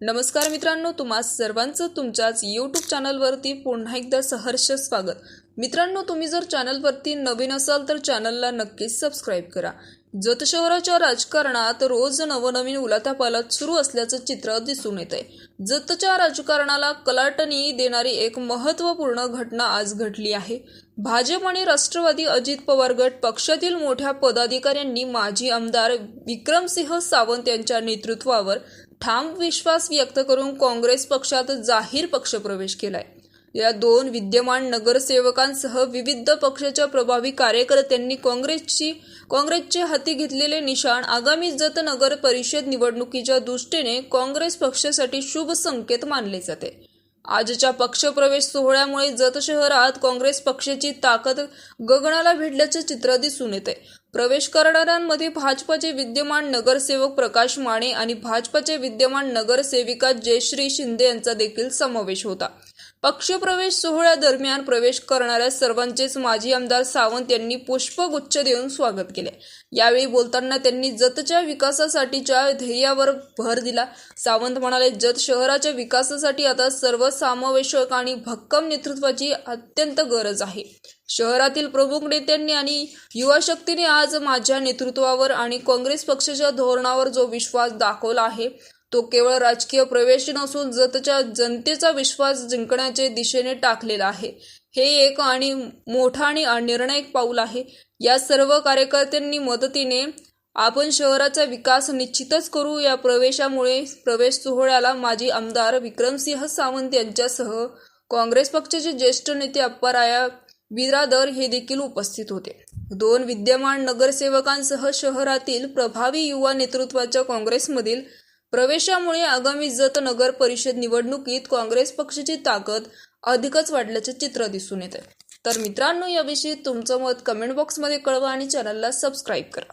नमस्कार मित्रांनो तुम्हा सर्वांचं तुमच्याच यूट्यूब चॅनलवरती पुन्हा एकदा सहर्ष स्वागत. मित्रांनो तुम्ही जर चॅनलवरती नवीन असाल तर चॅनलला नक्कीच सबस्क्राईब करा. जतशहराच्या राजकारणात रोज नवनवीन उलाथापालत सुरू असल्याचं चित्र दिसून येत आहे जतच्या राजकारणाला कलाटणी देणारी एक महत्त्वपूर्ण घटना आज घडली आहे. भाजप आणि राष्ट्रवादी अजित पवार गट पक्षातील मोठ्या पदाधिकाऱ्यांनी माजी आमदार विक्रमसिंह सावंत यांच्या नेतृत्वावर ठाम विश्वास व्यक्त करून काँग्रेस पक्षात जाहीर पक्षप्रवेश केलाय. या दोन विद्यमान नगरसेवकांसह विविध पक्षाच्या प्रभावी कार्यकर्त्यांनी काँग्रेसची काँग्रेसचे हाती घेतलेले निशाण आगामी जत नगर परिषद निवडणुकीच्या दृष्टीने काँग्रेस पक्षासाठी शुभ संकेत मानले जाते. आजच्या पक्षप्रवेश सोहळ्यामुळे जत शहरात काँग्रेस पक्षाची ताकद गगनाला भिडल्याचे चित्र दिसून येते. प्रवेश करणाऱ्यांमध्ये भाजपाचे विद्यमान नगरसेवक प्रकाश माने आणि भाजपाचे विद्यमान नगरसेविका जयश्री शिंदे यांचा देखील समावेश होता. पक्षप्रवेश सोहळ्यादरम्यान प्रवेश करणाऱ्या सर्वांचेच माजी आमदार सावंत यांनी पुष्पगुच्छ देऊन स्वागत केले. यावेळी बोलताना त्यांनी जतच्या विकासासाठीच्या ध्येयावर भर दिला. सावंत म्हणाले जत शहराच्या विकासासाठी आता सर्वसमावेशक आणि भक्कम नेतृत्वाची अत्यंत गरज आहे. शहरातील प्रमुख नेत्यांनी आणि युवा शक्तीने आज माझ्या नेतृत्वावर आणि काँग्रेस पक्षाच्या धोरणावर जो विश्वास दाखवला आहे तो केवळ राजकीय प्रवेश नसून जतच्या जनतेचा विश्वास जिंकण्याच्या दिशेने टाकलेला आहे. हे एक आणि मोठा आणि निर्णायक पाऊल आहे. या सर्व कार्यकर्त्यांनी मदतीने आपण शहराचा विकास निश्चितच करू. या प्रवेशामुळे प्रवेश सोहळ्याला माजी आमदार विक्रमसिंह सावंत यांच्यासह काँग्रेस पक्षाचे ज्येष्ठ नेते अप्पाराया बिरादर हे देखील उपस्थित होते. दोन विद्यमान नगरसेवकांसह शहरातील प्रभावी युवा नेतृत्वाच्या काँग्रेसमधील प्रवेशामुळे आगामी जत नगर परिषद निवडणुकीत काँग्रेस पक्षाची ताकद अधिकच वाढल्याचे चित्र दिसून येते. तर मित्रांनो याविषयी तुमचं मत कमेंट बॉक्समध्ये कळवा आणि चॅनलला सबस्क्राईब करा.